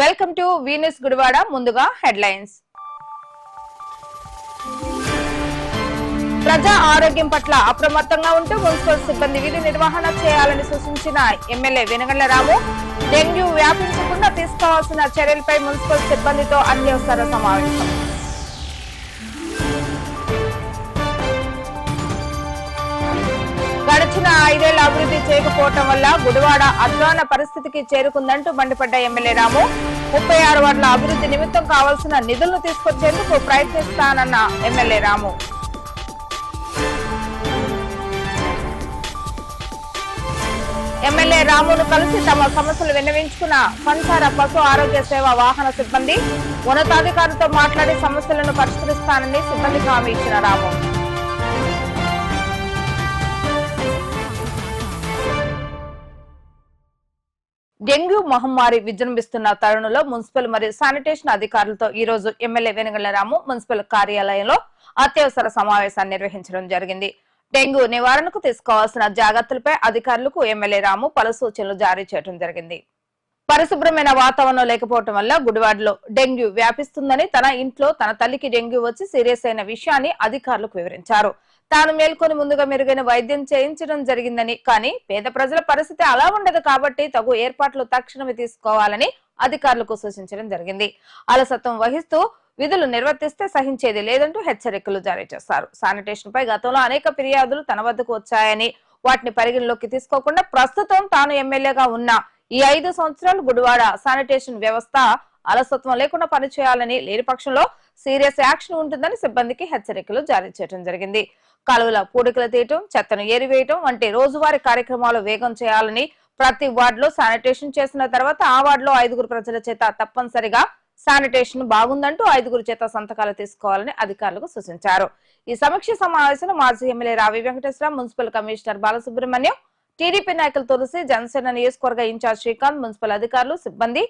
Welcome to Venus Gudivada ముందుగా headlines. ప్రజా ఆరోగ్యం పట్ల అప్రమత్తంగా ఉంటూ మున్సిపల్ సిబ్బంది విధి నిర్వహణ చేయాలని సూచించిన ఎమ్మెల్యే వెనగళ్ళ రాము డెంగ్యూ వ్యాపించకుండా తీసుకోవాల్సిన చర్యలపై మున్సిపల్ సిబ్బందితో అత్యవసర సమావేశం. గడిచిన ఐదేళ్ళ అభివృద్ధి చేయకపోవటం వల్ల గుడివాడ అధ్వాన పరిస్థితికి చేరుకుందంటూ మండిపడ్డ ఎమ్మెల్యే రాము. ముప్పై ఆరు వార్డుల అభివృద్ధి నిమిత్తం కావాల్సిన నిధులను తీసుకొచ్చేందుకు ప్రయత్నిస్తానన్న ఎమ్మెల్యే రాము. ఎమ్మెల్యే రామును కలిసి తమ సమస్యలు విన్నవించుకున్న సంసార పశు ఆరోగ్య సేవ వాహన సిబ్బంది ఉన్నతాధికారులతో మాట్లాడి సమస్యలను పరిష్కరిస్తానని సిబ్బందికి హామీ ఇచ్చిన రాము. డెంగ్యూ మహమ్మారి విజృంభిస్తున్న తరుణంలో మున్సిపల్ మరియు శానిటేషన్ అధికారులతో ఈ రోజు ఎమ్మెల్యే వెనుగల రాము మున్సిపల్ కార్యాలయంలో అత్యవసర సమావేశాన్ని నిర్వహించడం జరిగింది. డెంగ్యూ నివారణకు తీసుకోవాల్సిన జాగ్రత్తలపై అధికారులకు ఎమ్మెల్యే రాము పలు సూచనలు జారీ చేయడం జరిగింది. పరిశుభ్రమైన వాతావరణం లేకపోవటం వల్ల గుడివాడలో డెంగ్యూ వ్యాపిస్తుందని తన ఇంట్లో తన తల్లికి డెంగ్యూ వచ్చి సీరియస్ అయిన విషయాన్ని అధికారులకు వివరించారు. తాను మేల్కొని ముందుగా మెరుగైన వైద్యం చేయించడం జరిగిందని కానీ పేద ప్రజల పరిస్థితి అలా ఉండదు కాబట్టి తగు ఏర్పాట్లు తక్షణమే తీసుకోవాలని అధికారులకు సూచించడం జరిగింది. అలసత్వం వహిస్తూ విధులు నిర్వర్తిస్తే సహించేది లేదంటూ హెచ్చరికలు జారీ చేశారు. శానిటేషన్ పై గతంలో అనేక ఫిర్యాదులు తన వద్దకు వచ్చాయని వాటిని పరిగణలోకి తీసుకోకుండా ప్రస్తుతం తాను ఎమ్మెల్యేగా ఉన్న ఈ ఐదు సంవత్సరాలు గుడివాడ శానిటేషన్ వ్యవస్థ అలసత్వం లేకుండా పనిచేయాలని లేని పక్షంలో సీరియస్ యాక్షన్ ఉంటుందని సిబ్బందికి హెచ్చరికలు జారీ చేయడం జరిగింది. కాలువల పూడికలు తీయటం చెత్తను ఏరివేయటం వంటి రోజువారీ కార్యక్రమాలు వేగం చేయాలని ప్రతి వార్డులో శానిటేషన్ చేసిన తర్వాత ఆ వార్డులో ఐదుగురు ప్రజల చేత తప్పనిసరిగా శానిటేషన్ బాగుందంటూ ఐదుగురు చేత సంతకాలు తీసుకోవాలని అధికారులకు సూచించారు. ఈ సమీక్ష సమావేశంలో మాజీ MLA Ravi Venkateswara municipal commissioner Balasubrahmanyam TDP నాయకులు తులసి జనసేన నియోజకవర్గ ఇన్ఛార్జ్ శ్రీకాంత్ మున్సిపల్ అధికారులు సిబ్బంది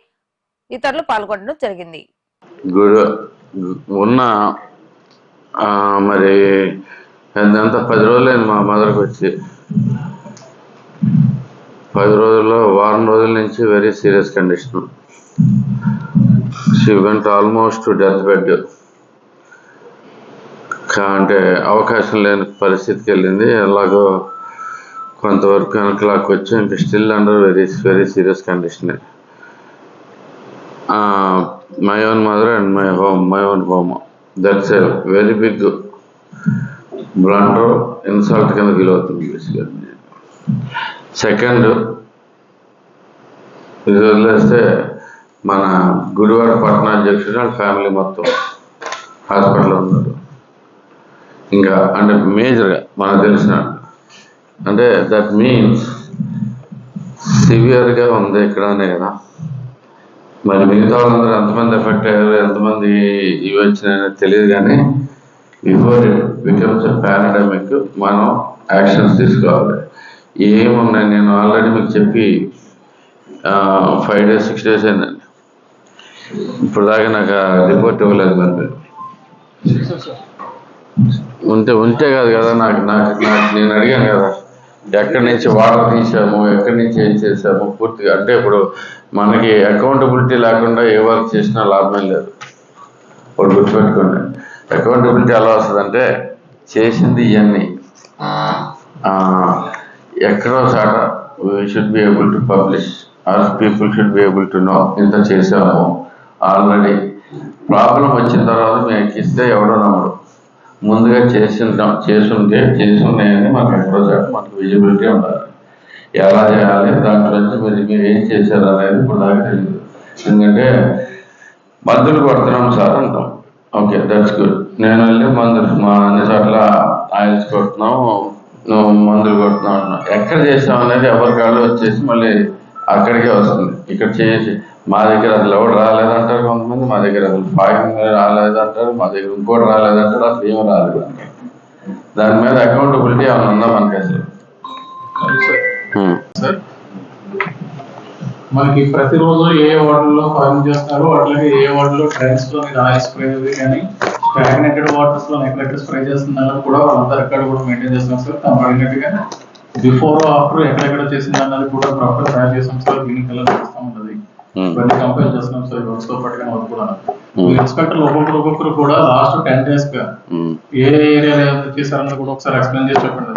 ఇతరులు పాల్గొనడం జరిగింది. ఉన్న మరి అంతా పది రోజులైంది మా మదర్కి వచ్చి. పది రోజుల్లో వారం రోజుల నుంచి very serious condition she went almost death bed అంటే అవకాశం లేని పరిస్థితికి వెళ్ళింది. ఎలాగో కొంతవరకు వెనకలాకి వచ్చి ఇంకా still under very very serious condition my own mother and my home my own home that's a very big blunder insult కింద ఫీల్ అవుతుంది బేసిక్గా సెకండ్ ఇది వదిలేస్తే మన గుడివాడ పట్టణ అధ్యక్షుడు వాళ్ళ ఫ్యామిలీ మొత్తం హాస్పిటల్లో ఉన్నారు. ఇంకా అంటే మేజర్గా మనకు తెలిసిన అంటే దట్ మీన్స్ సివియర్గా ఉంది ఇక్కడ అనే కదా. మరి మిగతా వాళ్ళందరూ ఎంతమంది ఎఫెక్ట్ అయ్యారు ఎంతమంది ఇవి వచ్చినాయో తెలియదు కానీ బిఫోర్ ఇట్ బికమ్స్ పారాడమిక్ మనం యాక్షన్స్ తీసుకోవాలి. ఏమున్నాయి? నేను ఆల్రెడీ మీకు చెప్పి ఫైవ్ డేస్ సిక్స్ డేస్ అయిందండి. ఇప్పుడు దాకా నాకు రిపోర్ట్ ఇవ్వలేదు మరి. ఉంటే ఉంటే కాదు కదా నాకు నాకు నాకు నేను అడిగాను కదా ఎక్కడి నుంచి వాటర్ తీసాము ఎక్కడి నుంచి ఏం చేసాము పూర్తిగా అంటే ఇప్పుడు మనకి అకౌంటబిలిటీ లేకుండా ఏ వర్క్ చేసినా లాభం లేదు. ఇప్పుడు గుర్తుపెట్టుకోండి. అకౌంటబిలిటీ ఎలా వస్తుందంటే చేసింది ఇవన్నీ ఎక్కడో చాట should be able to publish or people should be able to know ఇంత చేసాము ఆల్రెడీ ప్రాబ్లం వచ్చిన తర్వాత మీకు ఇస్తే ఎవడో నమ్మడు ముందుగా చేసింటాం చేసుంటే చేసున్నాయని మాకు ఎక్కడో చాట మనకు విజిబిలిటీ ఉండాలి. ఎలా చేయాలి దాంట్లో నుంచి మీరు మీరు ఏం చేశారు అనేది ఇప్పుడు దాకా తెలియదు. ఎందుకంటే మందులు కొడుతున్నాం సార్ అంటాం. ఓకే దట్స్ గుడ్ నేను వెళ్ళి మందులు మా అన్ని చోట్ల ఆయిల్స్ కొడుతున్నాం నువ్వు మందులు కొడుతున్నావు అంటున్నావు ఎక్కడ చేసాం అనేది ఎవరి కాళ్ళు వచ్చేసి మళ్ళీ అక్కడికే వస్తుంది. ఇక్కడ చేసి మా దగ్గర అసలు ఎవరు రాలేదంటారు కొంతమంది మా దగ్గర అసలు ఫాగింగ్ రాలేదంటారు మా దగ్గర ఇంకోటి రాలేదంటారు అసలు ఏం రాలేదు. దాని మీద అకౌంటబిలిటీ ఏమైనా ఉందా మనకి అసలు. సార్ మనకి ప్రతిరోజు ఏ వార్డుల్లో ఫార్మింగ్ చేస్తున్నారు అట్లాగే ఏ వార్డులో ట్రైన్స్లో మీద ఆయిల్ స్ప్రే కానీ స్టాగ్నేటెడ్ వాటర్స్లో ఎక్కడెక్కడ స్ప్రే చేస్తున్నారు కూడా వాళ్ళంతా రికార్డు కూడా మెయింటైన్ చేస్తున్నాం సార్. తమ అడిగినట్టుగా బిఫోర్ ఆఫ్టర్ ఎక్కడెక్కడ చేసింది అన్నది కూడా ప్రాపర్ తయారు చేసాం సార్. గ్రీన్ కలర్ చేస్తూ ఉంటుంది. Hmm. ఇవన్నీ కంపేర్ చేస్తున్నాం సార్. వర్క్స్తో పాటుగా అది కూడా Hmm. ఇన్స్పెక్టర్లు ఒక్కొక్కరు ఒక్కొక్కరు కూడా లాస్ట్ టెన్ డేస్గా ఉమ్, ఏ ఏరియాలో చేశారన్నది కూడా ఒకసారి ఎక్స్ప్లెయిన్ చేసి చెప్పండి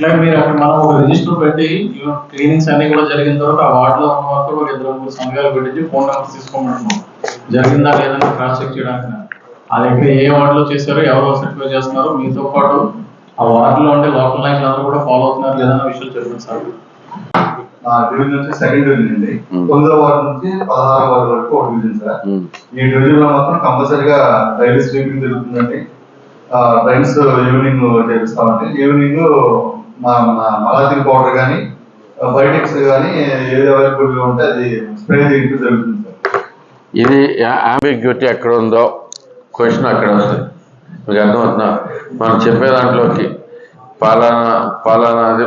అట్లాగే మీరు అక్కడ మనం ఒక రిజిస్టర్ పెట్టి క్లీనింగ్స్ అన్ని కూడా జరిగిన తర్వాత ఆ వార్డులో ఉన్న కూడా ఒక ఇద్దరు ముగ్గురు సంఘాలు పెట్టించి ఫోన్ నెంబర్స్ తీసుకోమంటున్నాం జరిగిందా లేదని క్రాస్ చెక్ చేయడానికి అది ఎక్కడ ఏ వార్డులో చేశారో ఎవరో సర్టిఫై చేస్తున్నారు మీతో పాటు ఆ వార్డులో ఉండే లోకల్ నాయకులు అందరూ కూడా ఫాలో అవుతున్నారు లేదన్న విషయాలు చెప్పండి సార్. నా డివిజన్ వచ్చి సెకండ్ డివిజన్ అండి. తొమ్మిదో వార్డు నుంచి పదహారో వార్డు వరకు ఒక డివిజన్ సార్. ఈ డివిజన్లో మాత్రం కంపల్సరీగా డైలీ స్వీపింగ్ జరుగుతుందండి. ఈవినింగ్ చేపిస్తామండి. ఈవినింగ్ మా మలాతిరి పౌడర్ కానీ బయోటిక్స్ కానీ ఏది అవైలబుల్ ఉంటే అది స్ప్రే చేయడం జరుగుతుంది సార్. ఇది అంబిగ్యూటీ ఎక్కడ ఉందో క్వశ్చన్ అక్కడ వస్తుంది మీకు అర్థమవుతుందా? మనం చెప్పే దాంట్లోకి పాలనా పాలనాది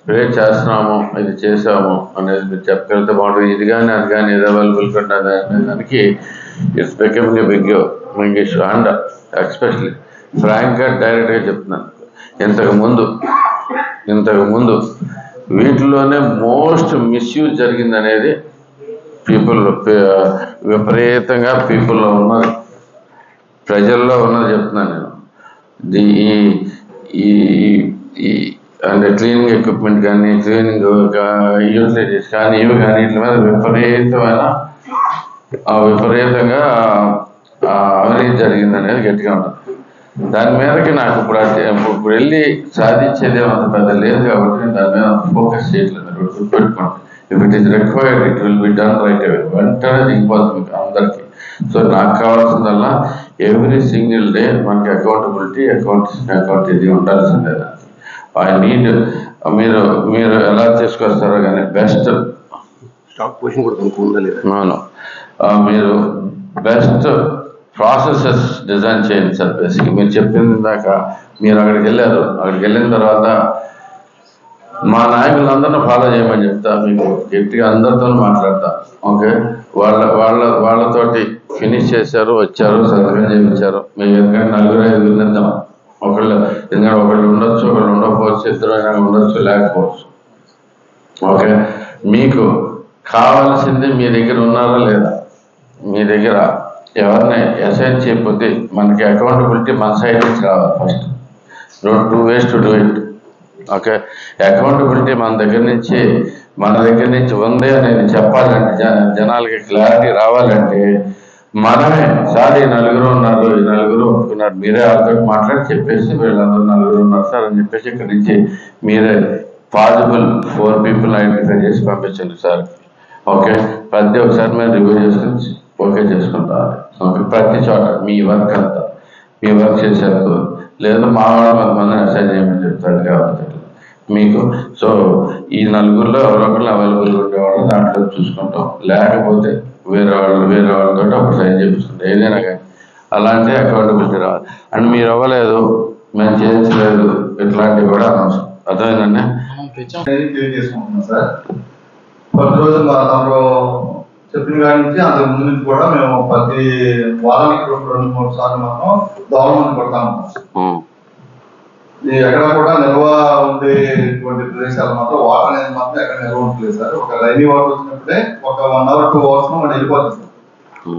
స్ప్రే చేస్తున్నాము ఇది చేసాము అనేది మీరు చెప్పగలిగితే బాగుంటుంది. ఇది కానీ అది కానీ ఏది అవైలబుల్ ఉంటుంది అనే దానికి it's becoming big big issue and especially ఫ్రాంక్గా డైరెక్ట్గా చెప్తున్నాను ఇంతకు ముందు ఇంతకు ముందు వీటిలోనే మోస్ట్ మిస్యూజ్ జరిగింది అనేది పీపుల్ విపరీతంగా పీపుల్లో ఉన్నది. ప్రజల్లో ఉన్నది చెప్తున్నాను నేను. ది ఈ- అంటే క్లీనింగ్ ఎక్విప్మెంట్ కానీ క్లీనింగ్ యూటిలిటీస్ కానీ ఇవి కానీ వీటి మీద విపరీతమైన ఆ విపరీతంగా అవినీతి జరిగిందనేది గట్టిగా ఉంటుంది. దాని మీదకి నాకు ఇప్పుడు అంటే ఇప్పుడు వెళ్ళి సాధించేది అంత పెద్ద లేదు కాబట్టి నేను దాని మీద ఫోకస్ చేయట్లేదు. మీరు గుర్తుపెట్టుకోండి if it is required it will be done right away వెంటనే దిగిపోతుంది మీకు అందరికీ. సో నాకు కావాల్సిందల్లా ఎవ్రీ సింగిల్ డే మనకి అకౌంటబిలిటీ అకౌంట్ అకౌంట్ ఇది ఉండాల్సిందే ఐ నీడ్ మీరు మీరు ఎలా తీసుకొస్తారో కానీ బెస్ట్ స్టాక్ పొజిషన్ కూడా ఉందా లేదా? ఆ, మీరు బెస్ట్ ప్రాసెసెస్ డిజైన్ చేయండి సార్ బేసిక్ మీరు చెప్పింది ఇందాక. మీరు అక్కడికి వెళ్ళారు. అక్కడికి వెళ్ళిన తర్వాత మా నాయకులందరినీ ఫాలో చేయమని చెప్తా మీకు గట్టిగా అందరితో మాట్లాడతా. ఓకే? వాళ్ళ వాళ్ళ వాళ్ళతోటి ఫినిష్ చేశారు వచ్చారు సంతకం చేయించారు. మేము ఎందుకంటే నలుగురు ఐదుగురు నిద్దాం ఒకళ్ళు ఎందుకంటే ఒకళ్ళు ఉండొచ్చు ఒకళ్ళు ఉండకపోవచ్చు ఇద్దరు అయినా ఉండొచ్చు లేకపోవచ్చు. ఓకే? మీకు కావాల్సింది మీ దగ్గర ఉన్నారా లేదా? మీ దగ్గర ఎవరిని అసైన్ చేయకపోతే మనకి అకౌంటబిలిటీ మన సైడ్ నుంచి రావాలి first two ways to do it okay accountability మన దగ్గర నుంచి మన దగ్గర నుంచి ఉంది అనేది చెప్పాలంటే జనాలకి క్లారిటీ రావాలంటే మనమే సార్ ఈ నలుగురు ఉన్నారు ఈ నలుగురు ఒప్పుకున్నారు మీరే వాళ్ళతో మాట్లాడి చెప్పేసి వీళ్ళందరూ నలుగురు ఉన్నారు సార్ అని చెప్పేసి ఇక్కడ నుంచి మీరే పాసిబుల్ ఫోర్ పీపుల్ ఐడెంటిఫై చేసి పంపించండి సార్. ఓకే ప్రతి ఒక్కసారి మేము రివ్యూ చేసుకుని ఓకే చేసుకుంటారు. ఓకే ప్రతి చోట మీ వర్క్ అంతా. మీ వర్క్ చేసేందుకు లేదా మా వాళ్ళు కొంతమంది అసైన్ చేయమని చెప్తాడు కాబట్టి. మీకు సో ఈ నలుగురిలో ఎవరొకరు అవైలబుల్ ఉండేవాళ్ళు దాంట్లో చూసుకుంటాం. లేకపోతే వేరే వాళ్ళు వేరే వాళ్ళతో అప్పుడు సైన్ చేపిస్తుంటాం ఏదైనా కానీ. అలాంటి అకౌంటబిలిటీ రావాలి. అండ్ మీరు అవ్వలేదు మేము చేయించలేదు ఇట్లాంటివి కూడా అనవసరం. అర్థమైందండి? క్లియర్ చేసుకుంటున్నాం సార్? ప్రతి రోజు మా తమరు చెప్పిన కాడి నుంచి అంతకు ముందు నుంచి కూడా మేము ప్రతి వారానికి రెండు రెండు మూడు సార్లు మాత్రం దోమల మంది ఎక్కడ కూడా నిల్వ ఉండేటువంటి ప్రదేశాలు మాత్రం వాటర్ అనేది మాత్రం ఎక్కడ నిల్వ ఉండలేదు సార్. ఒక రైనీ వాటర్ వచ్చినప్పుడే ఒక వన్ అవర్ టూ అవర్స్ మనం వెళ్ళిపోతుంది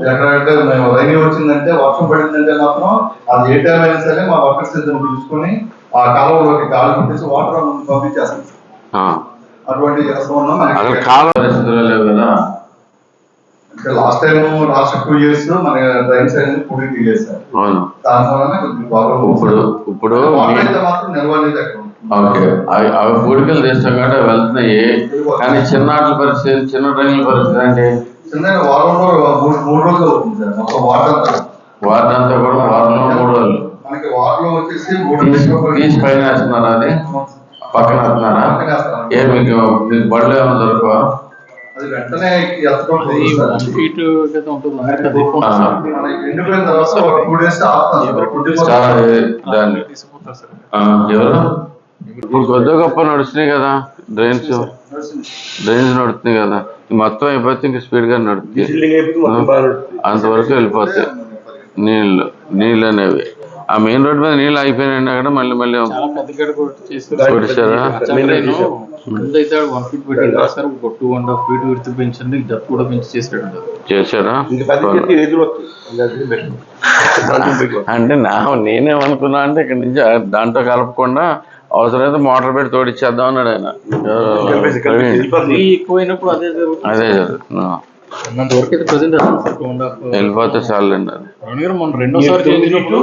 ఎక్కడంటే మేము రైనీ వచ్చిందంటే వర్షం పడిందంటే మాత్రం అది ఏ టైం అయినా సరే మా వర్కర్స్ ఇద్దరు పిలుచుకొని ఆ కాలువలోకి గాలి కొట్టేసి వాటర్ పంపించేస్తాం. అటువంటి చేస్తూ ఉన్నాం. లేవు కదా. Last time last two years మన డ్రైన్స్ అనేది పూర్తి తీయలేదు సార్ అవును. దాని వలన కొంచెం ప్రాబ్లం ఇప్పుడు ఇప్పుడు మాత్రం నిల్వ అనేది అక్కడ ఉంది. ఓకే. అవి పూడికలు తీస్తాం కాబట్టి వెళ్తున్నాయి. కానీ చిన్నాట్ల పరిస్థితి చిన్న డ్రైన్ల పరిస్థితి అంటే? చిన్న వారంలో మూడు మూడు రోజులు అవుతుంది సార్. మొత్తం వాటర్ అంతా వాటర్ అంతా కూడా వారంలో మూడు రోజులు. మనకి వచ్చేసి మూడు తీసి పైన వేస్తున్నారా అది? పక్కన వేస్తున్నారా. ఏ మీకు మీకు బళ్ళు ఏమైనా దొరకవా? అది వెంటనే ఫీట్ ఎండిపోయిన తర్వాత ఒక టూ డేస్ ఇప్పుడు కొద్ది గొప్ప నడుస్తున్నాయి కదా డ్రైన్స్. డ్రైన్స్ నడుస్తున్నాయి కదా. మొత్తం అయిపోతే ఇంక స్పీడ్గా నడుస్తుంది బిల్డింగ్ అయిపోతే మొత్తం బాగా నడుస్తుంది. అంతవరకు వెళ్ళిపోతాయి. నీళ్ళు నీళ్ళు అనేవి. ఆ మెయిన్ రోడ్ మీద నీళ్ళు ఆగిపోయినాయండి అక్కడ మళ్ళీ మళ్ళీ చేశారా. అంటే నా నేనేమనుకున్నా అంటే ఇక్కడ నుంచి దాంట్లో కలపకుండా అవసరమైతే మోటార్ పెట్టి తోడిచ్చేద్దాం అన్నాడు ఆయన. అదే జరుగుతుంది. అయితే ప్రజెంట్ వెళ్ళిపోతే చాలండి అది. రెండోసారి చేసినప్పుడు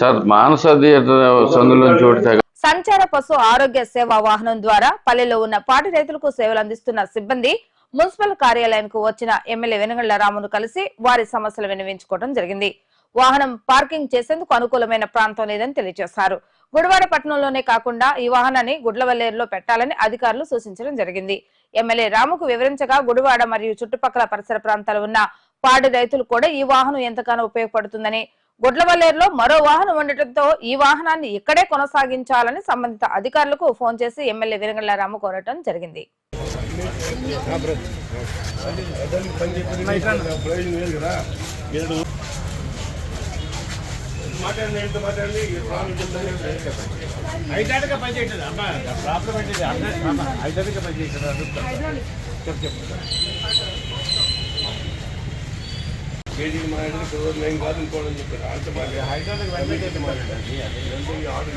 సార్ మానస థియేటర్ సందులో తెగ సంచార పశు ఆరోగ్య సేవా వాహనం ద్వారా పల్లెలో ఉన్న పాటి రైతులకు సేవలు అందిస్తున్న సిబ్బంది మున్సిపల్ కార్యాలయానికి వచ్చిన ఎమ్మెల్యే వెనుగళ్ళ రామును కలిసి వారి సమస్యలు విన్నవించుకోవడం జరిగింది. వాహనం పార్కింగ్ చేసేందుకు అనుకూలమైన ప్రాంతం లేదని తెలియజేశారు. గుడివాడ పట్టణంలోనే కాకుండా ఈ వాహనాన్ని గుడ్లవల్లేరులో పెట్టాలని అధికారులు సూచించడం జరిగింది ఎమ్మెల్యే రాముకు వివరించగా గుడివాడ మరియు చుట్టుపక్కల పరిసర ప్రాంతాలు ఉన్న పాడి రైతులు కూడా ఈ వాహనం ఎంతగానో ఉపయోగపడుతుందని గుడ్లవల్లేరులో మరో వాహనం ఉండటంతో ఈ వాహనాన్ని ఇక్కడే కొనసాగించాలని సంబంధిత అధికారులకు ఫోన్ చేసి ఎమ్మెల్యే వెనుగళ్ళ రాము కోరటం జరిగింది మాట్లాడండి ఎంత మాట్లాడండి. ఐదాటిగా పని చేయట్లేదు అమ్మా ప్రాబ్లం ఏంటిది? ఐదాటిగా పని చేయట్లేదు చెప్పు చెప్పు. కేజీ మాట్లాడి కాదు ఇంకోవడం చెప్పారు. అంత మాట్లాడి హైదరాబాద్ వెంటనే మాట్లాడండి రెండు ఆర్డర్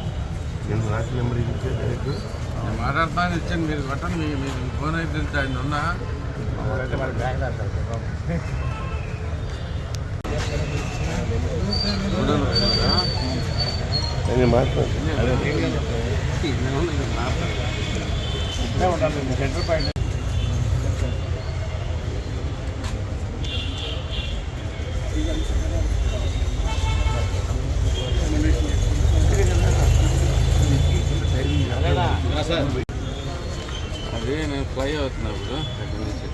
నేను రాసిన నెంబర్ ఇచ్చే డైరెక్ట్ మాట్లాడతాను ఇచ్చాను మీరు కొట్టండి మీ మీకు ఫోన్ అయితే ఆయన ఉన్నా నేను మాట్లాడు అదే నేను ఫ్లై అవుతున్నప్పుడు అక్కడి నుంచి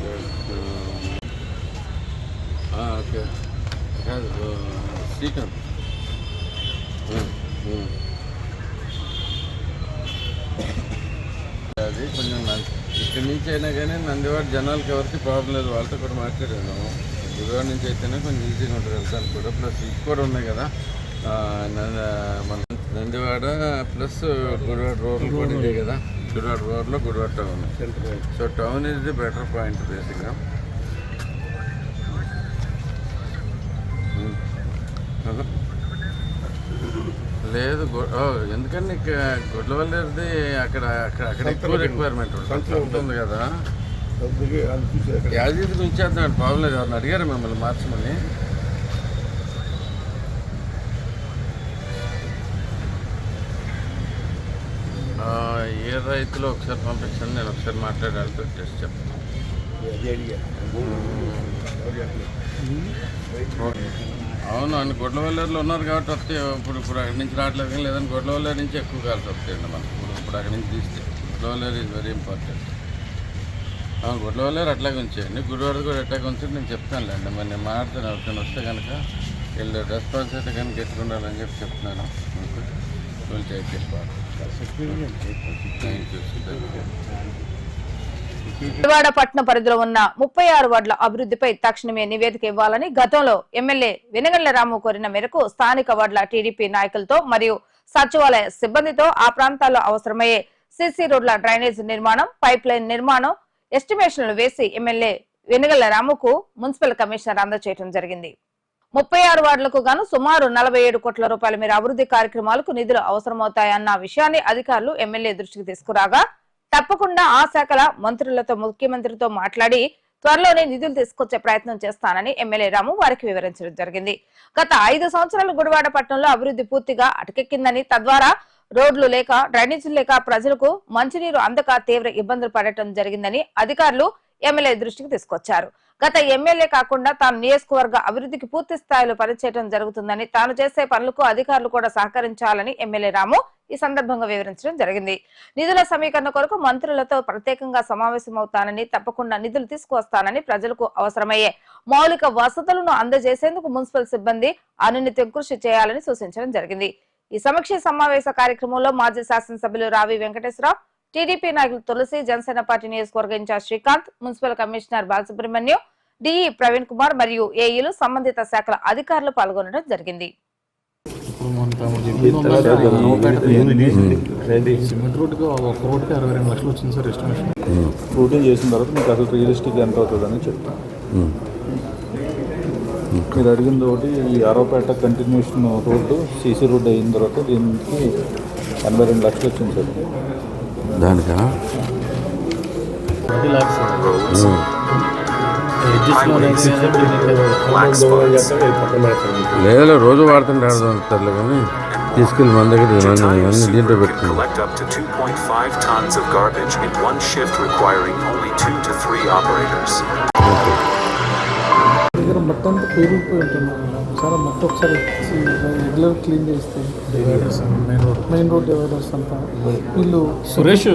ఓకే. కాదు శ్రీకాంత్. అది కొంచెం ఇక్కడి నుంచి అయినా కానీ నందివాడ జనాలకి ఎవరికి ప్రాబ్లం లేదు. వాళ్ళతో కూడా మాట్లాడాను. గుడివాడ నుంచి అయితేనే కొంచెం ఈజీగా ఉంటుంది. వెళ్తాను కూడా. ప్లస్ ఇవి కూడా ఉన్నాయి కదా. మన నందివాడ ప్లస్ గుడివాడ రోడ్లు కూడా ఇదే కదా. గుడివాడ రోడ్లో Gudivada town. So town is the better point బేసిక్గా. లేదు ఎందుకంటే గుడ్లవల్లేది అక్కడ అక్కడ అక్కడ ఎక్కువ రిక్వైర్మెంట్ ఉంటుంది. కదా. యాజీది ఉంచేద్దాం ప్రాబ్లం లేదు అడిగారు మిమ్మల్ని మార్చమని. రైతులు ఒకసారి పంపించండి నేను ఒకసారి మాట్లాడాలి వాళ్ళతో టెస్ట్ చెప్తాను. అవును అండి గుడ్లవల్లేరులో ఉన్నారు కాబట్టి వస్తే ఇప్పుడు ఇప్పుడు అక్కడి నుంచి రావట్లేదు కానీ లేదని గుడ్లవల్లేరు నుంచి ఎక్కువ కాల్సి వస్తాయండి మనకు. ఇప్పుడు ఇప్పుడు అక్కడి నుంచి తీస్తే గుడ్లవల్లేరు ఈజ్ వెరీ ఇంపార్టెంట్ అవును గుడ్లవల్లేరు అట్లాగే ఉంచేయండి. గుడివాడ కూడా అట్లాగే ఉంచండి నేను చెప్తానులేండి మరి నేను మాట్లాడుతాను ఎవరికైనా వస్తే కనుక వీళ్ళు రెస్పాన్స్ అయితే కనుక ఎత్తుకుండాలని చెప్పి చెప్తున్నాను. వీళ్ళు టేక్ థ్యాంక్ విజయవాడ పట్టణ పరిధిలో ఉన్న ముప్పై ఆరు వార్డుల అభివృద్ధిపై తక్షణమే నివేదిక ఇవ్వాలని గతంలో ఎమ్మెల్యే వెనగళ్ళ రాము కోరిన మేరకు స్థానిక వార్డుల టీడీపీ నాయకులతో మరియు సచివాలయ సిబ్బందితో ఆ ప్రాంతాల్లో అవసరమయ్యే సిసి రోడ్ల డ్రైనేజ్ నిర్మాణం పైప్ లైన్ నిర్మాణం ఎస్టిమేషన్లు వేసి ఎమ్మెల్యే వెనగళ్ళ రాముకు మున్సిపల్ కమిషనర్ అందజేయడం జరిగింది. ముప్పై ఆరు వార్డులకు గాను సుమారు నలభై ఏడు కోట్ల రూపాయల మేర అభివృద్ధి కార్యక్రమాలకు నిధులు అవసరమవుతాయన్న విషయాన్ని అధికారులు ఎమ్మెల్యే దృష్టికి తీసుకురాగా తప్పకుండా ఆ శాఖల మంత్రులతో ముఖ్యమంత్రితో మాట్లాడి త్వరలోనే నిధులు తీసుకొచ్చే ప్రయత్నం చేస్తానని ఎమ్మెల్యే రాము వారికి వివరించడం జరిగింది. గత ఐదు సంవత్సరాలు గుడివాడ పట్టణంలో అభివృద్ధి పూర్తిగా అటకెక్కిందని తద్వారా రోడ్లు లేక డ్రైనేజీలు లేక ప్రజలకు మంచినీరు అందక తీవ్ర ఇబ్బందులు పడటం జరిగిందని అధికారులు ఎమ్మెల్యే దృష్టికి తీసుకొచ్చారు. గత ఎమ్మెల్యే కాకుండా తాను నియోజకవర్గ అభివృద్ధికి పూర్తి స్థాయిలో పనిచేయడం జరుగుతుందని తాను చేసే పనులకు అధికారులు కూడా సహకరించాలని ఎమ్మెల్యే రాము ఈ సందర్భంగా వివరించడం జరిగింది. నిధుల సమీకరణ కొరకు మంత్రులతో ప్రత్యేకంగా సమావేశమవుతానని తప్పకుండా నిధులు తీసుకువస్తానని ప్రజలకు అవసరమయ్యే మౌలిక వసతులను అందజేసేందుకు మున్సిపల్ సిబ్బంది అనునిత్యం కృషి చేయాలని సూచించడం జరిగింది. ఈ సమీక్ష సమావేశ కార్యక్రమంలో మాజీ శాసనసభ్యులు రావి వెంకటేశ్వరరావు టీడీపీ నాయకులు తులసి జనసేన పార్టీ నియోజకవర్గ incharge Srikanth municipal commissioner Balasubrahmanyam DE Praveen Kumar మరియు ఏఈలు సంబంధిత శాఖల అధికారులు పాల్గొనడం జరిగింది. ఇప్పుడు మన తమరు చెప్పింది సిమెంట్ రోడ్డుకి ఒక రోడ్డుకి అరవై రెండు లక్షలు వచ్చింది సార్ ఎస్టిమేషన్. రూటింగ్ చేసిన తర్వాత మీకు అసలు రియలిస్టిక్ ఎంత అవుతుందని చెప్తాను మీరు అడిగిన ఒకటి ఈ Aropeta continuation road CC road అయిన తర్వాత దీనికి ఎనభై రెండు లక్షలు వచ్చింది సార్. దానికా? లేదు రోజు వాడుతుంటారు కానీ తీసుకెళ్ళి మన దగ్గర ఇవన్నీ దీంట్లో పెట్టుకున్నాం. Collect up to 2.5 tons of garbage in one shift requiring only two to three operators. దగ్గర మొత్తం పేరుకుపోయి ఉంటుంది ఒకసారి మొత్తం ఒకసారి రెగ్యులర్ క్లీన్ చేస్తే dividers main road main road dividers అంతా వీళ్ళు సురేష్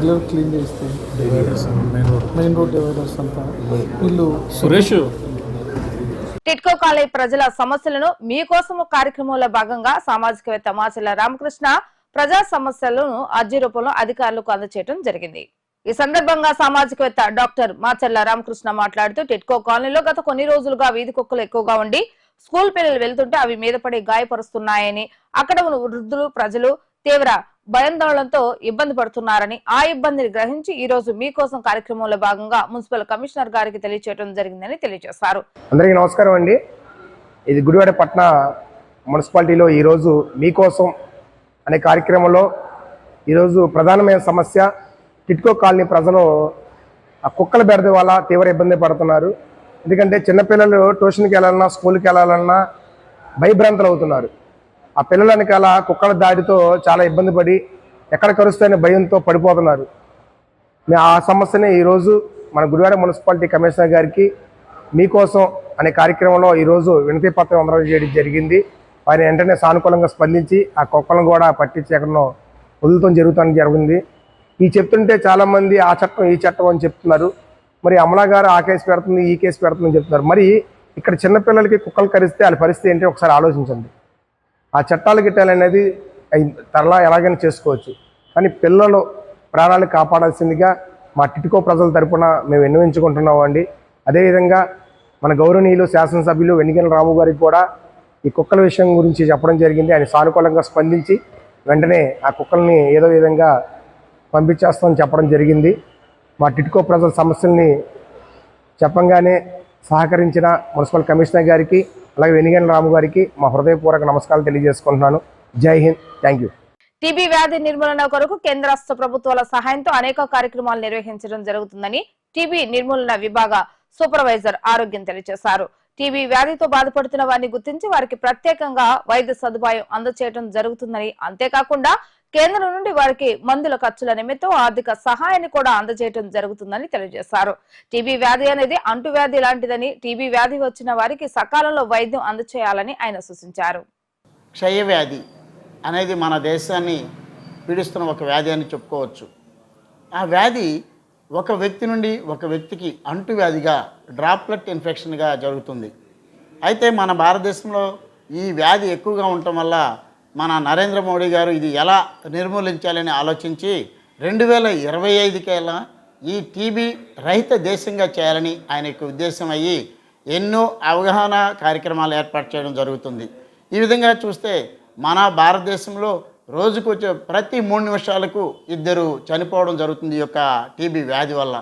రెగ్యులర్ క్లీన్ చేస్తే మెయిన్ రోడ్ డివైడర్స్ అంతా. వీళ్ళు సురేష్. టిట్కో కాలనీ ప్రజల సమస్యలను మీకోసము కార్యక్రమంలో భాగంగా సామాజికవేత్త మాచల రామకృష్ణ ప్రజా సమస్యలను అర్జీ రూపంలో అధికారులకు అందజేయడం జరిగింది. ఈ సందర్భంగా సామాజికవేత్త డాక్టర్ మాచర్ల రామకృష్ణ మాట్లాడుతూ టిట్కో కాలనీలో గత కొన్ని రోజులుగా వీధి కుక్కలు ఎక్కువగా ఉండి స్కూల్ పిల్లలు వెళ్తుంటే అవి మీద పడి గాయపరుస్తున్నాయని అక్కడ ఉన్న వృద్ధులు ప్రజలు తీవ్ర భయాందోళనతో ఇబ్బంది పడుతున్నారని ఆ ఇబ్బందిని గ్రహించి ఈ రోజు మీకోసం కార్యక్రమంలో భాగంగా మున్సిపల్ కమిషనర్ గారికి తెలియచేయడం జరిగిందని తెలియజేశారు. అందరికీ నమస్కారం అండి. ఇది గుడివాడ పట్న మున్సిపాలిటీలో ఈరోజు మీకోసం అనే కార్యక్రమంలో ఈరోజు ప్రధానమైన సమస్య టిట్కో కాలనీ ప్రజలు ఆ కుక్కల బెరద వల్ల తీవ్ర ఇబ్బంది పడుతున్నారు. ఎందుకంటే చిన్నపిల్లలు ట్యూషన్కి వెళ్ళాలన్నా స్కూల్కి వెళ్ళాలన్నా భయభ్రాంతులు అవుతున్నారు ఆ పిల్లల వెనకాల కుక్కల దాడితో చాలా ఇబ్బంది పడి ఎక్కడ కరుస్తాయనే భయంతో పడిపోతున్నారు. మేము ఆ సమస్యని ఈరోజు మన గురువారం మున్సిపాలిటీ కమిషనర్ గారికి మీకోసం అనే కార్యక్రమంలో ఈరోజు వినతి పత్రం అందరం చేయడం జరిగింది. వారిని వెంటనే సానుకూలంగా స్పందించి ఆ కుక్కలను కూడా పట్టించి ఎక్కడో వదులుతాం జరుగుతానికి జరిగింది. ఈ చెప్తుంటే చాలామంది ఆ చట్టం ఈ చట్టం అని చెప్తున్నారు. మరి అమలా గారు ఆ కేసు పెడుతుంది ఈ కేసు పెడుతుందని చెప్తున్నారు. మరి ఇక్కడ చిన్నపిల్లలకి కుక్కలు కరిస్తే వాళ్ళ పరిస్థితి ఏంటి? ఒకసారి ఆలోచించండి. ఆ చట్టాలు గిట్టాలనేది అయి తరలా ఎలాగైనా చేసుకోవచ్చు. కానీ పిల్లలు ప్రాణాలు కాపాడాల్సిందిగా మా టిటికో ప్రజల తరపున మేము విన్నవించుకుంటున్నాం అండి. అదేవిధంగా మన గౌరవనీయులు శాసనసభ్యులు వెన్నికల రాము గారికి కూడా ఈ కుక్కల విషయం గురించి చెప్పడం జరిగింది. ఆయన సానుకూలంగా స్పందించి వెంటనే ఆ కుక్కల్ని ఏదో విధంగా పంపించేస్తామని చెప్పడం జరిగింది. మా టిట్కో ప్రజల సమస్యల్ని చెప్పంగానే సహకరించిన మున్సిపల్ కమిషనర్ గారికి అలాగే వెనిగన్ రాము గారికి మా హృదయపూర్వక నమస్కారాలు తెలియజేసుకుంటున్నాను. జై హింద్. Thank you. టీబీ వ్యాధి నిర్మూలన కొరకు కేంద్ర రాష్ట్ర ప్రభుత్వాల సహాయంతో అనేక కార్యక్రమాలు నిర్వహించడం జరుగుతుందని టీబీ నిర్మూలన విభాగ సూపర్వైజర్ ఆరోగ్యం తెలియజేశారు. టీబీ వ్యాధితో బాధపడుతున్న వారిని గుర్తించి వారికి ప్రత్యేకంగా వైద్య సదుపాయం అందచేయడం జరుగుతుందని అంతేకాకుండా కేంద్రం నుండి వారికి మందుల ఖర్చుల నిమిత్తం ఆర్థిక సహాయాన్ని కూడా అందజేయడం జరుగుతుందని తెలియజేశారు. టీబీ వ్యాధి అనేది అంటువ్యాధి లాంటిదని టీబీ వ్యాధి వచ్చిన వారికి సకాలంలో వైద్యం అందచేయాలని ఆయన సూచించారు. క్షయవ్యాధి అనేది మన దేశాన్ని పీడిస్తున్న ఒక వ్యాధి అని చెప్పుకోవచ్చు. ఆ వ్యాధి ఒక వ్యక్తి నుండి ఒక వ్యక్తికి అంటువ్యాధిగా డ్రాప్లెట్ ఇన్ఫెక్షన్గా జరుగుతుంది. అయితే మన భారతదేశంలో ఈ వ్యాధి ఎక్కువగా ఉండటం వల్ల మన నరేంద్ర మోడీ గారు ఇది ఎలా నిర్మూలించాలని ఆలోచించి రెండు వేల ఇరవై ఐదుకేలా ఈ టీబీ రహిత దేశంగా చేయాలని ఆయన యొక్క ఉద్దేశం అయ్యి ఎన్నో అవగాహన కార్యక్రమాలు ఏర్పాటు చేయడం జరుగుతుంది. ఈ విధంగా చూస్తే మన భారతదేశంలో రోజుకు వచ్చే ప్రతి మూడు నిమిషాలకు ఇద్దరు చనిపోవడం జరుగుతుంది ఈ యొక్క టీబీ వ్యాధి వల్ల.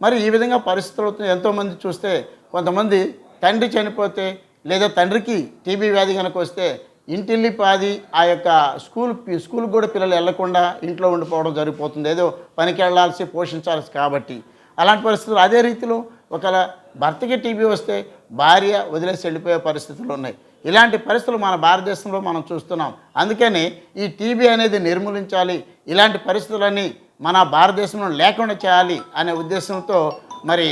మరి ఈ విధంగా పరిస్థితులు అవుతుంది ఎంతోమంది చూస్తే కొంతమంది తండ్రి చనిపోతే లేదా తండ్రికి టీబీ వ్యాధి కనుక వస్తే ఇంటిల్లి పాది ఆ యొక్క స్కూల్ స్కూల్కి కూడా పిల్లలు వెళ్ళకుండా ఇంట్లో ఉండిపోవడం జరిగిపోతుంది. ఏదో పనికి వెళ్ళాల్సి పోషించాల్సి కాబట్టి. అలాంటి పరిస్థితులు అదే రీతిలో ఒకవేళ భర్తకి టీబీ వస్తే భార్య వదిలేసి వెళ్ళిపోయే పరిస్థితులు ఉన్నాయి. ఇలాంటి పరిస్థితులు మన భారతదేశంలో మనం చూస్తున్నాం. అందుకని ఈ టీబీ అనేది నిర్మూలించాలి. ఇలాంటి పరిస్థితులన్నీ మన భారతదేశంలో లేకుండా చేయాలి అనే ఉద్దేశంతో మరి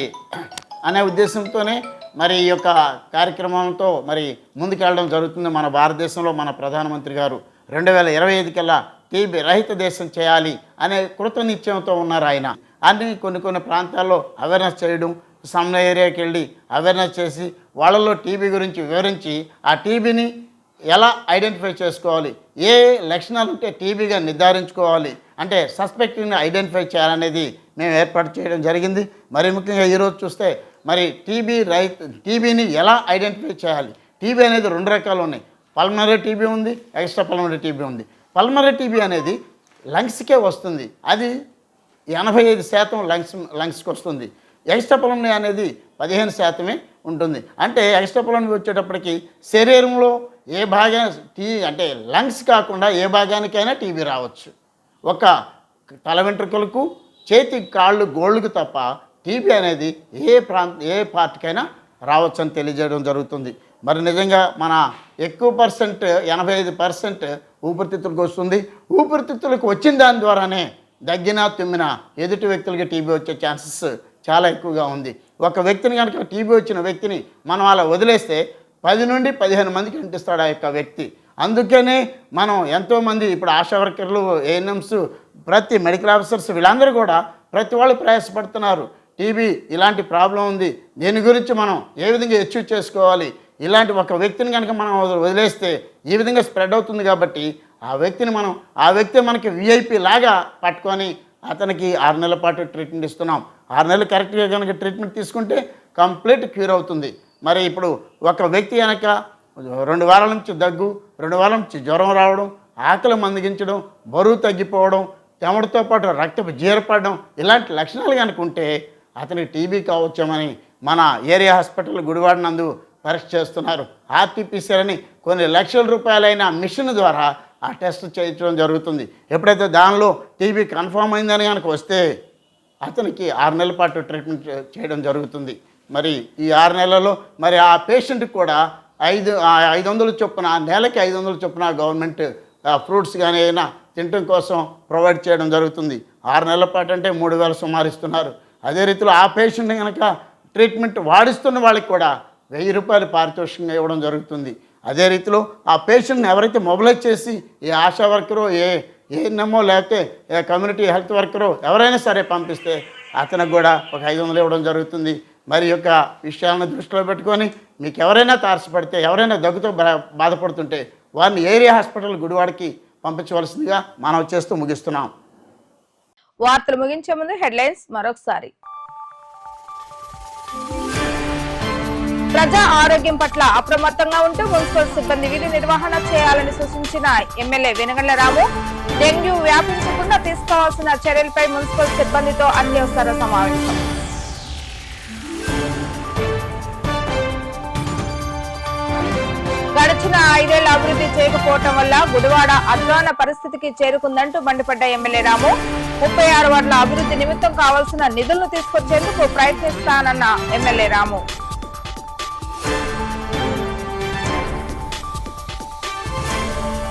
అనే ఉద్దేశంతోనే మరి ఈ యొక్క కార్యక్రమంతో మరి ముందుకెళ్ళడం జరుగుతుంది మన భారతదేశంలో మన ప్రధానమంత్రి గారు. రెండు వేల ఇరవై ఐదు కల్లా టీబీ రహిత దేశం చేయాలి అనే కృతనిశ్చయంతో ఉన్నారు ఆయన. అన్ని కొన్ని కొన్ని ప్రాంతాల్లో అవేర్నెస్ చేయడం సమ్న ఏరియాకి వెళ్ళి అవేర్నెస్ చేసి వాళ్ళలో టీబీ గురించి వివరించి ఆ టీబీని ఎలా ఐడెంటిఫై చేసుకోవాలి ఏ లక్షణాలు ఉంటే టీబీగా నిర్ధారించుకోవాలి అంటే సస్పెక్ట్ని ఐడెంటిఫై చేయాలనేది మేము ఏర్పాటు చేయడం జరిగింది. మరి ముఖ్యంగా ఈరోజు చూస్తే మరి టీబీ రై టీబీని ఎలా ఐడెంటిఫై చేయాలి? టీబీ అనేది రెండు రకాలు ఉన్నాయి. పల్మనరీ టీబీ ఉంది ఎక్స్ట్రా పల్మనరీ టీబీ ఉంది. పల్మనరీ టీబీ అనేది లంగ్స్కే వస్తుంది. అది ఎనభై ఐదు శాతం లంగ్స్ లంగ్స్కి వస్తుంది. ఎక్స్ట్రా పల్మనరీ అనేది పదిహేను శాతమే ఉంటుంది. అంటే ఎక్స్ట్రా పల్మనరీ వచ్చేటప్పటికి శరీరంలో ఏ భాగా టీ అంటే లంగ్స్ కాకుండా ఏ భాగానికైనా టీబీ రావచ్చు. ఒక తల వెంట్రుకలకు చేతి కాళ్ళు గోళ్ళకు తప్ప టీబీ అనేది ఏ ప్రాంత ఏ పార్టీకైనా రావచ్చని తెలియజేయడం జరుగుతుంది. మరి నిజంగా మన ఎక్కువ పర్సెంట్ ఎనభై ఐదు పర్సెంట్ ఊపిరితిత్తులకు వస్తుంది. ఊపిరితిత్తులకు వచ్చిన దాని ద్వారానే దగ్గిన తుమ్మిన ఎదుటి వ్యక్తులకి టీబీ వచ్చే ఛాన్సెస్ చాలా ఎక్కువగా ఉంది. ఒక వ్యక్తిని కనుక టీబీ వచ్చిన వ్యక్తిని మనం అలా వదిలేస్తే పది నుండి పదిహేను మందికి అంటిస్తాడు ఆ యొక్క వ్యక్తి. అందుకనే మనం ఎంతోమంది ఇప్పుడు ఆశా వర్కర్లు ఏఎన్ఎంస్ ప్రతి మెడికల్ ఆఫీసర్స్ వీళ్ళందరూ కూడా ప్రతి వాళ్ళు ప్రయాసపడుతున్నారు. టీబీ ఇలాంటి ప్రాబ్లం ఉంది. దీని గురించి మనం ఏ విధంగా అచీవ్ చేసుకోవాలి? ఇలాంటి ఒక వ్యక్తిని కనుక మనం వదిలేస్తే ఈ విధంగా స్ప్రెడ్ అవుతుంది కాబట్టి ఆ వ్యక్తిని మనం ఆ వ్యక్తి మనకి విఐపి లాగా పట్టుకొని అతనికి ఆరు నెలల పాటు ట్రీట్మెంట్ ఇస్తున్నాం. ఆరు నెలలు కరెక్ట్గా కనుక ట్రీట్మెంట్ తీసుకుంటే కంప్లీట్ క్యూర్ అవుతుంది. మరి ఇప్పుడు ఒక వ్యక్తి కనుక రెండు వారాల నుంచి దగ్గు రెండు వారాల నుంచి జ్వరం రావడం ఆకలి మందగించడం బరువు తగ్గిపోవడం తెమడతో పాటు రక్తపు జీరపడడం ఇలాంటి లక్షణాలు కనుక ఉంటే అతనికి టీబీ కావచ్చామని మన ఏరియా హాస్పిటల్ గుడివాడ నందు పరీక్ష చేస్తున్నారు. ఆర్టీపీసీఆర్ అని కొన్ని లక్షల రూపాయలైన మిషన్ ద్వారా ఆ టెస్ట్ చేయించడం జరుగుతుంది. ఎప్పుడైతే దానిలో టీబీ కన్ఫర్మ్ అయిందని కనుక వస్తే అతనికి ఆరు నెలల పాటు ట్రీట్మెంట్ చేయడం జరుగుతుంది. మరి ఈ ఆరు నెలల్లో మరి ఆ పేషెంట్కి కూడా ఐదు ఐదు వందలు చొప్పున నెలకి ఐదు వందల చొప్పున గవర్నమెంట్ ఫ్రూట్స్ కానీ అయినా తినటం కోసం ప్రొవైడ్ చేయడం జరుగుతుంది. ఆరు నెలల పాటు అంటే మూడు వేల సుమారు ఇస్తున్నారు. అదే రీతిలో ఆ పేషెంట్ని కనుక ట్రీట్మెంట్ వాడిస్తున్న వాళ్ళకి కూడా వెయ్యి రూపాయలు పారితోషికంగా ఇవ్వడం జరుగుతుంది. అదే రీతిలో ఆ పేషెంట్ని ఎవరైతే మొబిలైజ్ చేసి ఏ ఆశా వర్కరో ఏ ఏఎన్ఎంఓ లేకపోతే ఏ కమ్యూనిటీ హెల్త్ వర్కరో ఎవరైనా సరే పంపిస్తే అతనికి కూడా ఒక ఐదు వందలు ఇవ్వడం జరుగుతుంది. మరి యొక్క విషయాలను దృష్టిలో పెట్టుకొని మీకు ఎవరైనా తారసపడితే ఎవరైనా దగ్గుతో బాధపడుతుంటే వారిని ఏరియా హాస్పిటల్ గుడివాడికి పంపించవలసిందిగా మనం చేస్తూ ముగిస్తున్నాం. వార్తలు ముగించే ముందు హెడ్లైన్స్ మరొకసారి. ప్రజా ఆరోగ్యం పట్ల అప్రమత్తంగా ఉంటూ మున్సిపల్ సిబ్బంది విధి నిర్వహణ చేయాలని సూచించిన ఎమ్మెల్యే వెనగండ్ల రాము డెంగ్యూ వ్యాపించకుండా తీసుకోవాల్సిన చర్యలపై మున్సిపల్ సిబ్బందితో అన్యవసర సమావేశం. గడిచిన ఐదేళ్ళ అభివృద్ధి చేయకపోవటం వల్ల గుడివాడ అధ్వాన పరిస్థితికి చేరుకుందంటూ మండిపడ్డ ఎమ్మెల్యే రాము. ముప్పై ఆరు వార్డుల అభివృద్ధి నిమిత్తం కావాల్సిన నిధులను తీసుకొచ్చేందుకు ప్రయత్నిస్తానన్న ఎమ్మెల్యే రాము.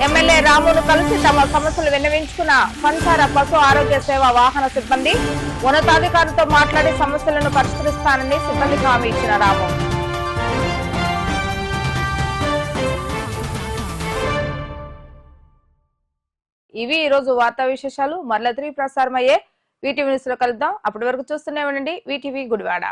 ఎమ్మెల్యే రామును కలిసి తమ సమస్యలు విన్నవించుకున్న సంసార పశు ఆరోగ్య సేవ వాహన సిబ్బంది ఉన్నతాధికారులతో మాట్లాడి సమస్యలను పరిష్కరిస్తానని సిబ్బందికి హామీ ఇచ్చిన రాము. ఇవి ఈ రోజు వార్తా విశేషాలు. మరల తిరిగి ప్రసారం అయ్యే వీటీవీ న్యూస్లో కలుద్దాం. అప్పటి వరకు చూస్తూనే ఉండండి. వీటీవీ గుడివాడ.